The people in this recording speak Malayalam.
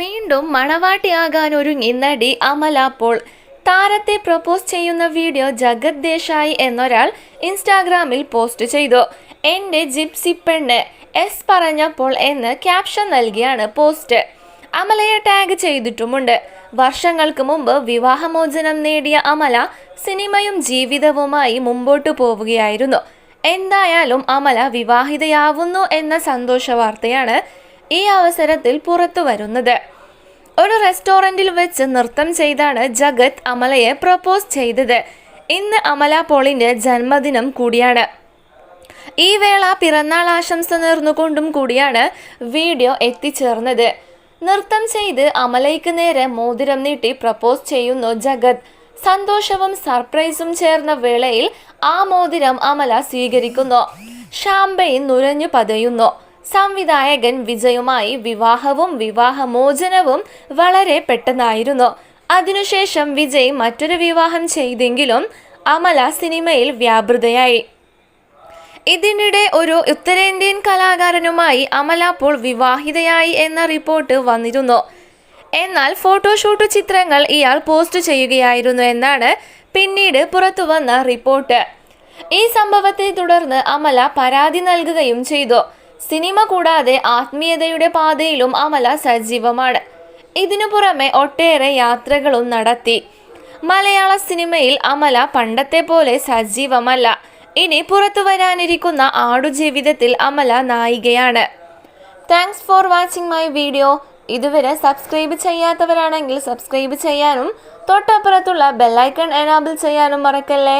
വീണ്ടും മണവാട്ടിയാകാൻ ഒരുങ്ങി നടി അമല പോൾ താരത്തെ പ്രപ്പോസ് ചെയ്യുന്ന വീഡിയോ ജഗത് ദേശായി എന്നൊരാൾ ഇൻസ്റ്റാഗ്രാമിൽ പോസ്റ്റ് ചെയ്തു. എന്റെ ജിപ്സി പെണ്ണ് എസ് പറഞ്ഞപ്പോൾ എന്ന് ക്യാപ്ഷൻ നൽകിയാണ് പോസ്റ്റ്. അമലയെ ടാഗ് ചെയ്തിട്ടുമുണ്ട്. വർഷങ്ങൾക്ക് മുമ്പ് വിവാഹമോചനം നേടിയ അമല സിനിമയും ജീവിതവുമായി മുമ്പോട്ടു പോവുകയായിരുന്നു. എന്തായാലും അമല വിവാഹിതയാവുന്നു എന്ന സന്തോഷ വാർത്തയാണ് ഈ അവസരത്തിൽ പുറത്തു വരുന്നത്. ഒരു റെസ്റ്റോറന്റിൽ വെച്ച് നൃത്തം ചെയ്താണ് ജഗത് അമലയെ പ്രപ്പോസ് ചെയ്തത്. ഇന്ന് അമല പോളിന്റെ ജന്മദിനം കൂടിയാണ്. ഈ വേള പിറന്നാൾ ആശംസ നേർന്നുകൊണ്ടും കൂടിയാണ് വീഡിയോ എത്തിച്ചേർന്നത്. നൃത്തം ചെയ്ത് അമലയ്ക്ക് നേരെ മോതിരം നീട്ടി പ്രപ്പോസ് ചെയ്യുന്നു ജഗത്. സന്തോഷവും സർപ്രൈസും ചേർന്ന വേളയിൽ ആ മോതിരം അമല സ്വീകരിക്കുന്നു. ഷാംബയിൽ നുരഞ്ഞു പതയുന്നു. സംവിധായകൻ വിജയുമായി വിവാഹവും വിവാഹമോചനവും വളരെ പെട്ടെന്നായിരുന്നു. അതിനുശേഷം വിജയ് മറ്റൊരു വിവാഹം ചെയ്തെങ്കിലും അമല സിനിമയിൽ വ്യാപൃതയായി. ഇതിനിടെ ഒരു ഉത്തരേന്ത്യൻ കലാകാരനുമായി അമല പോൾ വിവാഹിതയായി എന്ന റിപ്പോർട്ട് വന്നിരുന്നു. എന്നാൽ ഫോട്ടോഷൂട്ട് ചിത്രങ്ങൾ ഇയാൾ പോസ്റ്റ് ചെയ്യുകയായിരുന്നു എന്നാണ് പിന്നീട് പുറത്തുവന്ന റിപ്പോർട്ട്. ഈ സംഭവത്തെ തുടർന്ന് അമല പരാതി നൽകുകയും ചെയ്തു. സിനിമ കൂടാതെ ആത്മീയതയുടെ പാതയിലും അമല സജീവമാണ്. ഇതിനു പുറമെ ഒട്ടേറെ യാത്രകളും നടത്തി. മലയാള സിനിമയിൽ അമല പണ്ടത്തെ പോലെ സജീവമല്ല. ഇനി പുറത്തു വരാനിരിക്കുന്ന ആടുജീവിതത്തിൽ Amala നായികയാണ്. Thanks for watching my video ഇതുവരെ സബ്സ്ക്രൈബ് ചെയ്യാത്തവരാണെങ്കിൽ സബ്സ്ക്രൈബ് ചെയ്യാനും തൊട്ടപ്പുറത്തുള്ള ബെല്ലൈക്കൺ എനാബിൾ ചെയ്യാനും മറക്കല്ലേ?